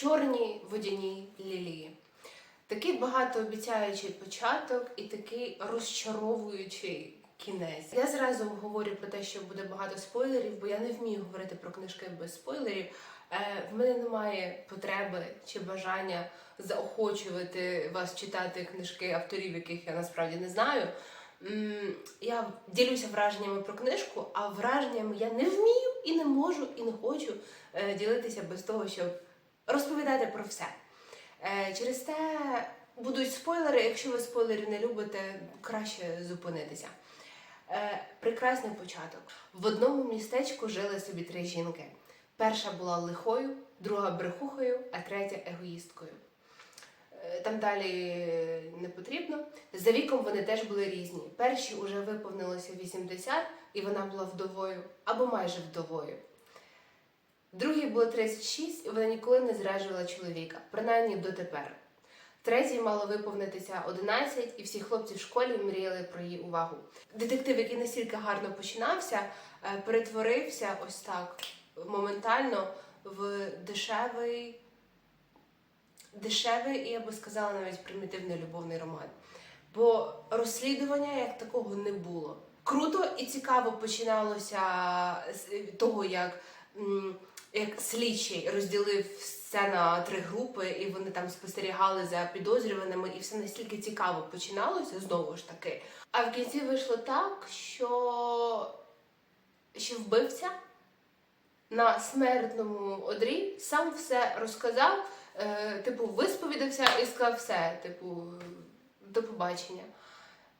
Чорні водяні лілії. Такий багатообіцяючий початок і такий розчаровуючий кінець. Я зразу говорю про те, що буде багато спойлерів, бо я не вмію говорити про книжки без спойлерів. Е, В мене немає потреби чи бажання заохочувати вас читати книжки авторів, яких я насправді не знаю. Я ділюся враженнями про книжку, а враженнями я не вмію і не можу, і не хочу е, ділитися без того, щоб розповідати про все. Е, Через те будуть спойлери. Якщо ви спойлерів не любите, краще зупинитися. Е, Прекрасний початок. В одному містечку жили собі три жінки. Перша була лихою, друга брехухою, а третя егоїсткою. Е, Там далі не потрібно. За віком вони теж були різні. Першій уже виповнилося 80, і вона була вдовою або майже вдовою. Другій було 36, і вона ніколи не зраджувала чоловіка, принаймні дотепер. Третій мало виповнитися 11, і всі хлопці в школі мріяли про її увагу. Детектив, який настільки гарно починався, е, перетворився ось так моментально в дешевий, дешевий і я би сказала навіть примітивний любовний роман. Бо розслідування як такого не було. Круто і цікаво починалося з того, як, як слідчий розділив все на три групи, і вони там спостерігали за підозрюваними, і все настільки цікаво починалося знову ж таки. А в кінці вийшло так, що, що вбивця на смертному одрі сам все розказав, е, типу, висповідався і сказав все, типу, до побачення.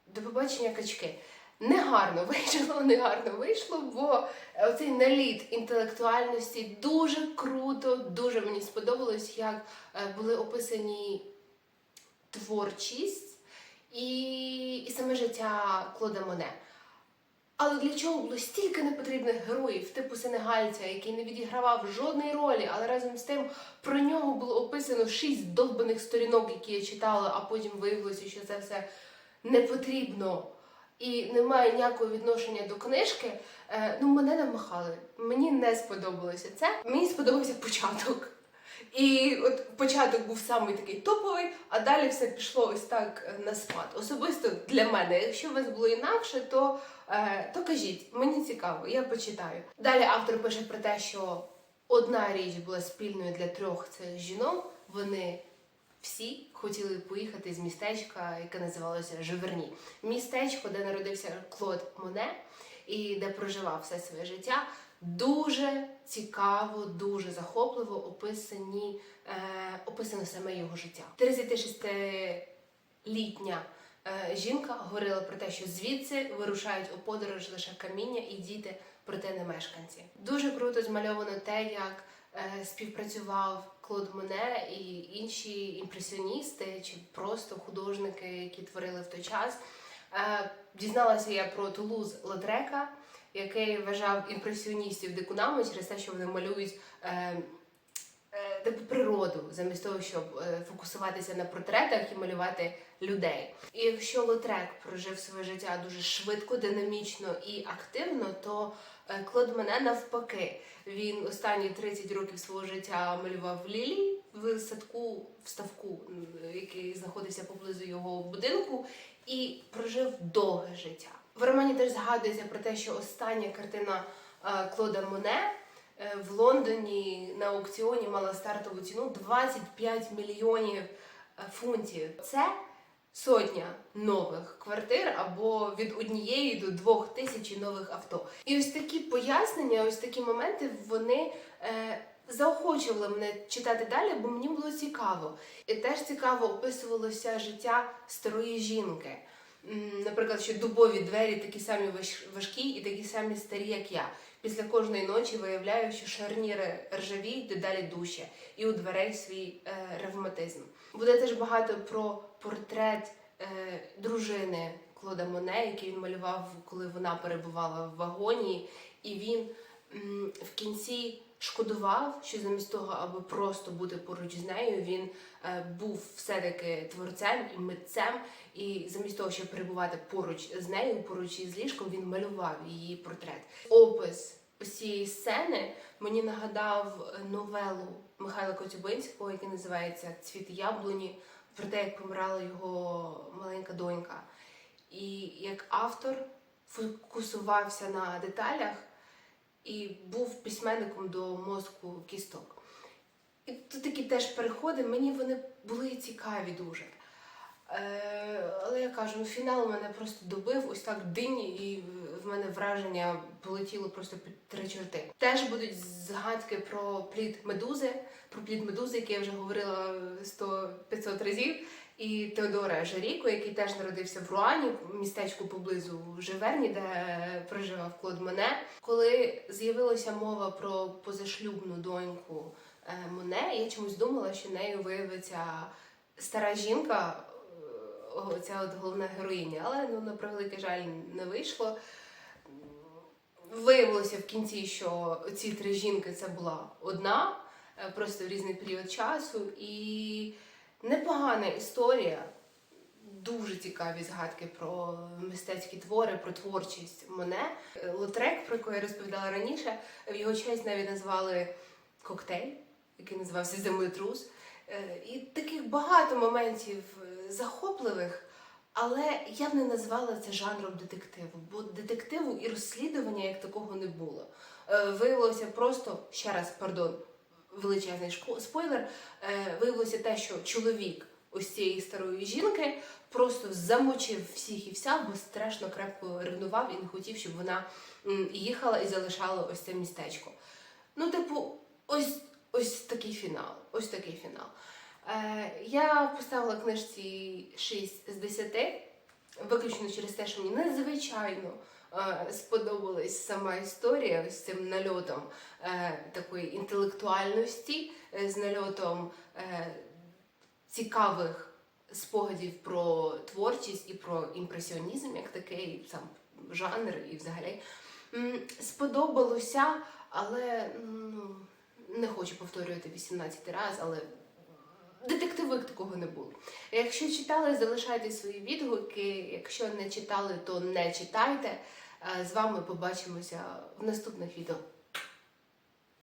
До побачення качки. Негарно вийшло, негарно вийшло, бо оцей наліт інтелектуальності дуже круто, дуже мені сподобалось, як е, були описані творчість і, і саме життя Клода Моне. Але для чого було стільки непотрібних героїв, типу сенегальця, який не відігравав жодної ролі, але разом з тим про нього було описано шість довбаних сторінок, які я читала, а потім виявилося, що це все не потрібно і не має ніякого відношення до книжки. Е, ну, мене намахали. Мені не сподобалося це. Мені сподобався початок. І от початок був самий такий топовий, а далі все пішло ось так е, на спад. Особисто для мене. Якщо у вас було інакше, то, е, то кажіть, мені цікаво, я почитаю. Далі автор пише про те, що одна річ була спільною для трьох цих жінок. Вони всі хотіли поїхати з містечка, яке називалося Живерні. Містечко, де народився Клод Моне і де проживав все своє життя. Дуже цікаво, дуже захопливо описані, е, описано саме його життя. 36-літня е, жінка говорила про те, що звідси вирушають у подорож лише каміння і діти, проте не мешканці. Дуже круто змальовано те, як співпрацював Клод Моне і інші імпресіоністи чи просто художники, які творили в той час. Е, Дізналася я про Тулуз Лотрека, який вважав імпресіоністів дикунами через те, що вони малюють е, е, типу природу, замість того, щоб е, фокусуватися на портретах і малювати людей. І якщо Лотрек прожив своє життя дуже швидко, динамічно і активно, то е, Клод Мене навпаки. Він останні 30 років свого життя малював лілії в садку в ставку, який знаходився поблизу його будинку, і прожив довге життя. В романі теж згадується про те, що остання картина е, Клода Моне в Лондоні на аукціоні мала стартову ціну 25 мільйонів е, фунтів. Це сотня нових квартир або від однієї до двох тисяч нових авто. І ось такі пояснення, ось такі моменти, вони. Е, Заохочували мене читати далі, бо мені було цікаво. І теж цікаво описувалося життя старої жінки. Наприклад, що дубові двері такі самі важкі і такі самі старі, як я. Після кожної ночі виявляю, що шарніри ржавіють дедалі дужче, і у дверей свій е, ревматизм. Буде теж багато про портрет е, дружини Клода Моне, який він малював, коли вона перебувала в вагоні, і він м, в кінці шкодував, що замість того, аби просто бути поруч з нею, він е, був все-таки творцем і митцем, і замість того, щоб перебувати поруч з нею, поруч із ліжком, він малював її портрет. Опис цієї сцени мені нагадав новелу Михайла Коцюбинського, який називається Цвіт яблуні, про те, як помирала його маленька донька. І як автор фокусувався на деталях і був письменником до мозку кісток. І тут такі теж переходи, мені вони були цікаві дуже. Е, але я кажу, ну, фінал мене просто добив, ось так дині, і в мене враження полетіло просто під три чорти. Теж будуть згадки про плід медузи, про плід медузи, який я вже говорила 100-500 разів. І Теодора Жаріко, який теж народився в Руані, містечку поблизу Живерні, де проживав Клод Моне. Коли з'явилася мова про позашлюбну доньку е, Моне, я чомусь думала, що нею виявиться стара жінка, е, ця от головна героїня, але ну на превеликий жаль не вийшло. Виявилося в кінці, що ці три жінки це була одна, е, просто в різний період часу. І непогана історія, дуже цікаві згадки про мистецькі твори, про творчість Моне. Е, Лотрек, про яку я розповідала раніше, в його честь навіть назвали коктейль, який називався Землетрус. Е, І таких багато моментів е, захопливих. Але я б не назвала це жанром детективу, бо детективу і розслідування як такого не було. Е, Виявилося просто ще раз, пардон, величезний спойлер. е, Виявилося те, що чоловік ось цієї старої жінки просто замочив всіх і вся, бо страшно крепко ревнував і не хотів, щоб вона їхала і залишала ось це містечко. Ну, типу, ось, ось такий фінал. Ось такий фінал. Е, я поставила книжці 6 з 10, виключно через те, що мені надзвичайно сподобалась сама історія з цим нальотом е, такої інтелектуальності, е, з нальотом е, цікавих спогадів про творчість і про імпресіонізм, як такий сам жанр і взагалі. Сподобалося, але ну, не хочу повторювати 18 раз, але детективу як такого не було. Якщо читали, залишайте свої відгуки. Якщо не читали, то не читайте. Е, З вами побачимося в наступних відео.